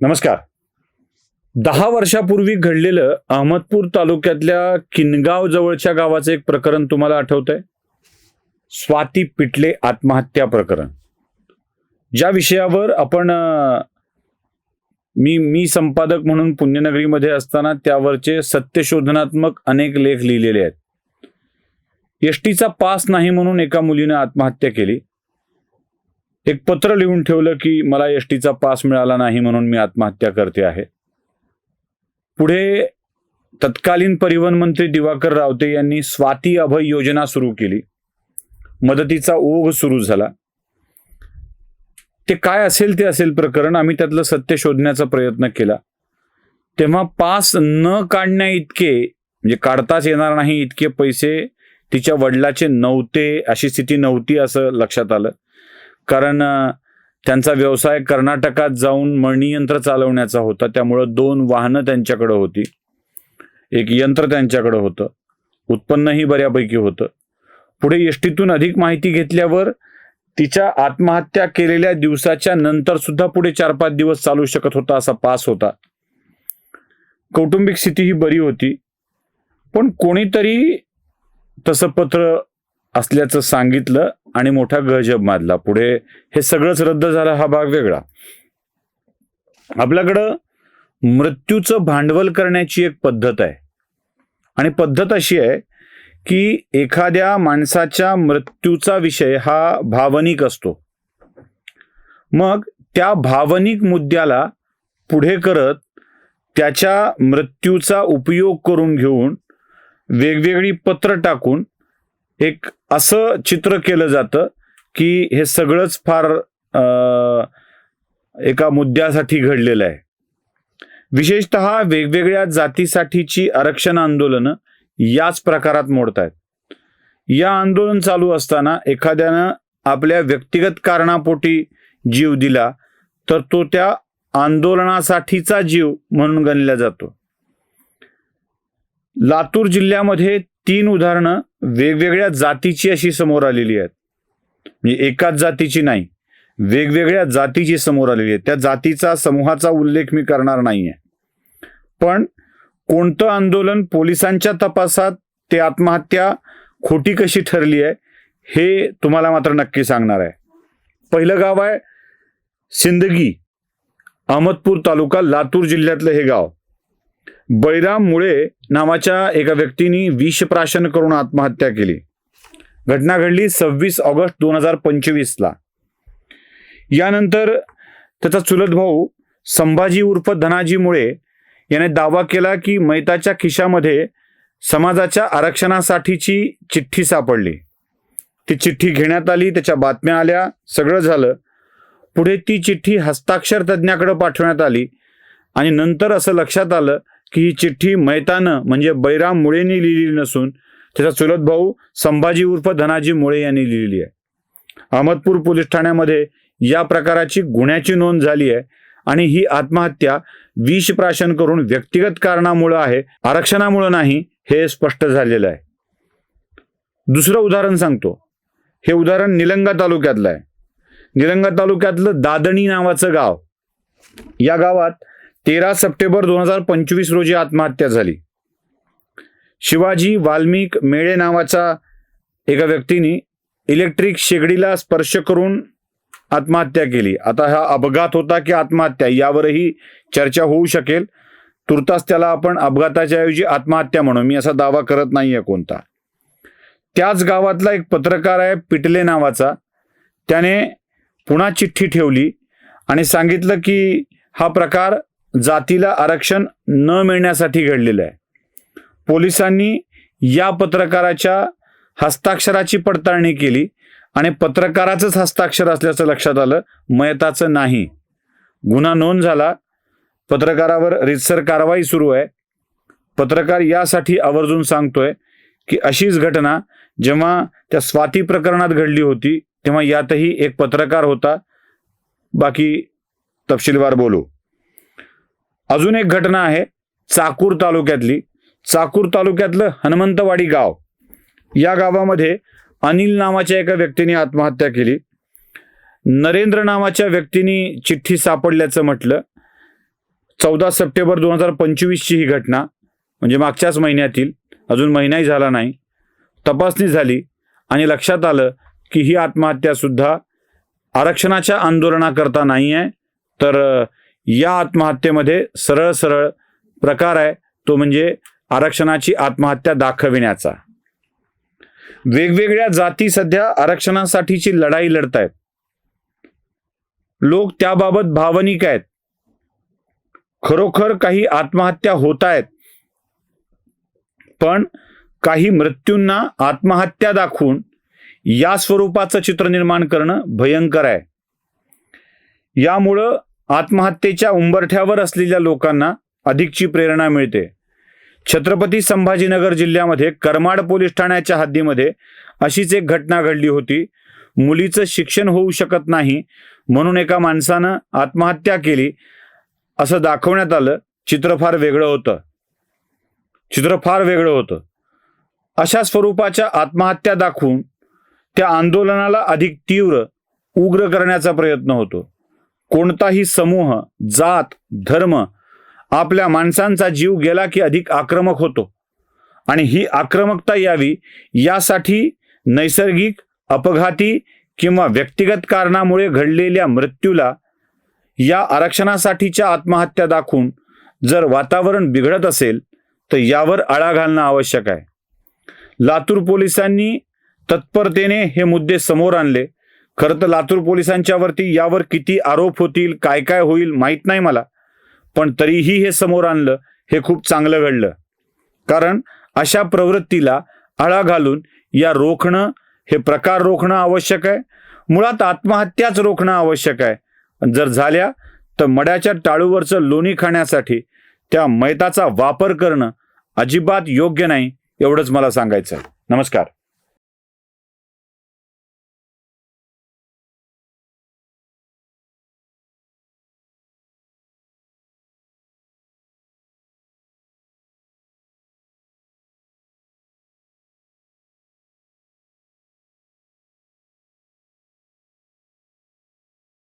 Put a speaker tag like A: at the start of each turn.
A: नमस्कार. दहा वर्षापूर्वी घडलेलं अहमदपूर तालुक्यातल्या किनगाव जवळच्या गावाचं एक प्रकरण तुम्हाला आठवतंय? स्वाती पिटले आत्महत्या प्रकरण. ज्या विषयावर आपण मी मी संपादक म्हणून पुण्यनगरीमध्ये असताना त्यावरचे सत्यशोधनात्मक अनेक लेख लिहिलेले आहेत. एस टीचा पास नाही म्हणून एका मुलीने आत्महत्या केली. एक पत्र लिहून ठेवलं की मला एस टीचा पास मिळाला नाही म्हणून मी आत्महत्या करते आहे. पुढे तत्कालीन परिवहन मंत्री दिवाकर रावते यांनी स्वाती अभय योजना सुरू केली. मदतीचा ओघ सुरू झाला. ते काय असेल ते असेल प्रकरण आम्ही त्यातलं सत्य शोधण्याचा प्रयत्न केला. तेव्हा पास न काढण्या इतके म्हणजे काढताच येणार नाही इतके पैसे तिच्या वडिलाचे नव्हते अशी स्थिती नव्हती असं लक्षात आलं. कारण त्यांचा व्यवसाय कर्नाटकात जाऊन मळणी यंत्र चालवण्याचा होता. त्यामुळं दोन वाहनं त्यांच्याकडे होती. एक यंत्र त्यांच्याकडं होतं. उत्पन्नही बऱ्यापैकी होतं. पुढे एसटीतून अधिक माहिती घेतल्यावर तिच्या आत्महत्या केलेल्या दिवसाच्या नंतर सुद्धा पुढे चार पाच दिवस चालू शकत होता असा पास होता. कौटुंबिक स्थिती ही बरी होती. पण कोणीतरी तसं पत्र असल्याचं सांगितलं आणि मोठा गजब माजला. पुढे हे सगळंच रद्द झालं हा भाग वेगळा. आपल्याकडं मृत्यूचं भांडवल करण्याची एक पद्धत आहे. आणि पद्धत अशी आहे की एखाद्या माणसाच्या मृत्यूचा विषय हा भावनिक असतो. मग त्या भावनिक मुद्द्याला पुढे करत त्याच्या मृत्यूचा उपयोग करून घेऊन वेगवेगळी पत्र टाकून एक असं चित्र केलं जातं की हे सगळंच फार एका मुद्द्यासाठी घडलेलं आहे. विशेषत वेगवेगळ्या जातीसाठीची आरक्षण आंदोलनं याच प्रकारात मोडत आहेत या आंदोलन चालू असताना एखाद्यानं आपल्या व्यक्तिगत कारणापोटी जीव दिला तर तो त्या आंदोलनासाठीचा जीव म्हणून गणला जातो. लातूर जिल्ह्यामध्ये तीन उदाहरणं वेगवेगळ्या जातीची अशी समोर आलेली आहेत. म्हणजे एकाच जातीची नाही वेगवेगळ्या जातीची समोर आलेली आहे त्या जातीचा समूहाचा उल्लेख मी करणार नाहीये. पण कोणतं आंदोलन पोलिसांच्या तपासात ते आत्महत्या खोटी कशी ठरली आहे हे तुम्हाला मात्र नक्की सांगणार आहे. पहिलं गाव आहे सिंदगी अहमदपूर तालुका लातूर जिल्ह्यातलं हे गाव. बैराम मुळे नावाच्या एका व्यक्तीने विषप्राशन करून आत्महत्या केली. घटना घडली सव्वीस ऑगस्ट दोन हजार पंचवीसला. यानंतर त्याचा चुलत भाऊ संभाजी उर्फ धनाजी मुळे याने दावा केला की मैताच्या खिशामध्ये समाजाच्या आरक्षणासाठीची चिठ्ठी सापडली. ती चिठ्ठी घेण्यात आली त्याच्या बातम्या आल्या सगळं झालं. पुढे ती चिठ्ठी हस्ताक्षर तज्ज्ञाकडे पाठवण्यात आली आणि नंतर असं लक्षात आलं की ही चिठ्ठी मैतानं म्हणजे बैराम मुळेंनी लिहिलेली नसून त्याचा चुलत भाऊ संभाजी उर्फ धनाजी मुळे यांनी लिहिलेली आहे. अहमदपूर पोलीस ठाण्यामध्ये या प्रकाराची गुन्ह्याची नोंद झाली आहे आणि ही आत्महत्या विषप्राशन करून व्यक्तिगत कारणामुळं आहे आरक्षणामुळं नाही हे स्पष्ट झालेलं आहे. दुसरं उदाहरण सांगतो. हे उदाहरण निलंगा तालुक्यातलं आहे. निलंगा तालुक्यातलं दादणी नावाचं गाव. या गावात तेरा सप्टेंबर दोन हजार पंचवीस रोजी आत्महत्या झाली. शिवाजी वाल्मिक मेळे नावाचा एका व्यक्तीने इलेक्ट्रिक शेगडीला स्पर्श करून आत्महत्या केली. आता हा अपघात होता की आत्महत्या यावरही चर्चा होऊ शकेल. तुर्तास त्याला आपण अपघाताच्या ऐवजी आत्महत्या म्हणू. मी असा दावा करत नाहीये कोणता. त्याच गावातला एक पत्रकार आहे पिटले नावाचा. त्याने पुन्हा चिठ्ठी ठेवली आणि सांगितलं की हा प्रकार जातीला आरक्षण न मिळण्यासाठी घडलेलं आहे. पोलिसांनी या पत्रकाराच्या हस्ताक्षराची पडताळणी केली आणि पत्रकाराचंच हस्ताक्षर असल्याचं लक्षात आलं. मयताचं नाही. गुन्हा नोंद झाला. पत्रकारावर रितसर कारवाई सुरू आहे. पत्रकार यासाठी आवर्जून सांगतोय की अशीच घटना जेव्हा त्या स्वाती प्रकरणात घडली होती तेव्हा यातही एक पत्रकार होता. बाकी तपशीलवार बोलू. अजून एक घटना आहे चाकूर तालुक्यातली. चाकूर तालुक्यातलं हनुमंतवाडी गाव. या गावामध्ये अनिल नावाच्या एका व्यक्तीने आत्महत्या केली. नरेंद्र नावाच्या व्यक्तीने चिठ्ठी सापडल्याचं म्हटलं. चौदा सप्टेंबर दोन हजार पंचवीसची ही घटना म्हणजे मागच्याच महिन्यातील अजून महिनाही झाला नाही. तपासणी झाली आणि लक्षात आलं की ही आत्महत्यासुद्धा आरक्षणाच्या आंदोलनाकरता नाही आहे. तर या आत्महत्येमध्ये सरळ सरळ प्रकार आहे. तो म्हणजे आरक्षणाची आत्महत्या दाखविण्याचा. वेगवेगळ्या जाती सध्या आरक्षणासाठीची लढाई लढतायत लोक त्याबाबत भावनिक आहेत. खरोखर काही आत्महत्या होत आहेत. पण काही मृत्यूंना आत्महत्या दाखवून या स्वरूपाचं चित्र निर्माण करणं भयंकर आहे. यामुळं आत्महत्येच्या उंबरठ्यावर असलेल्या लोकांना अधिकची प्रेरणा मिळते. छत्रपती संभाजीनगर जिल्ह्यामध्ये करमाड पोलीस ठाण्याच्या हद्दीमध्ये अशीच एक घटना घडली होती. मुलीचं शिक्षण होऊ शकत नाही म्हणून एका माणसानं आत्महत्या केली असं दाखवण्यात आलं. चित्र फार वेगळं होतं. चित्र फार वेगळं होतं. अशा स्वरूपाच्या आत्महत्या दाखवून त्या आंदोलनाला अधिक तीव्र उग्र करण्याचा प्रयत्न होतो. कोणताही समूह जात धर्म आपल्या माणसांचा जीव गेला की अधिक आक्रमक होतो. आणि ही आक्रमकता यावी यासाठी नैसर्गिक अपघाती किंवा व्यक्तिगत कारणामुळे घडलेल्या मृत्यूला या आरक्षणासाठीच्या आत्महत्या दाखवून जर वातावरण बिघडत असेल तर यावर आळा घालणं आवश्यक आहे. लातूर पोलिसांनी तत्परतेने हे मुद्दे समोर आणले. खरं तर लातूर पोलिसांच्यावरती यावर किती आरोप होतील काय काय होईल माहीत नाही मला. पण तरीही हे समोर आणलं हे खूप चांगलं घडलं. कारण अशा प्रवृत्तीला आळा घालून या रोखणं हे प्रकार रोखणं आवश्यक आहे. मुळात आत्महत्याच रोखणं आवश्यक आहे. जर झाल्या तर मड्याच्या टाळूवरचं लोणी खाण्यासाठी त्या मैताचा वापर करणं अजिबात योग्य नाही एवढंच मला सांगायचं आहे. नमस्कार.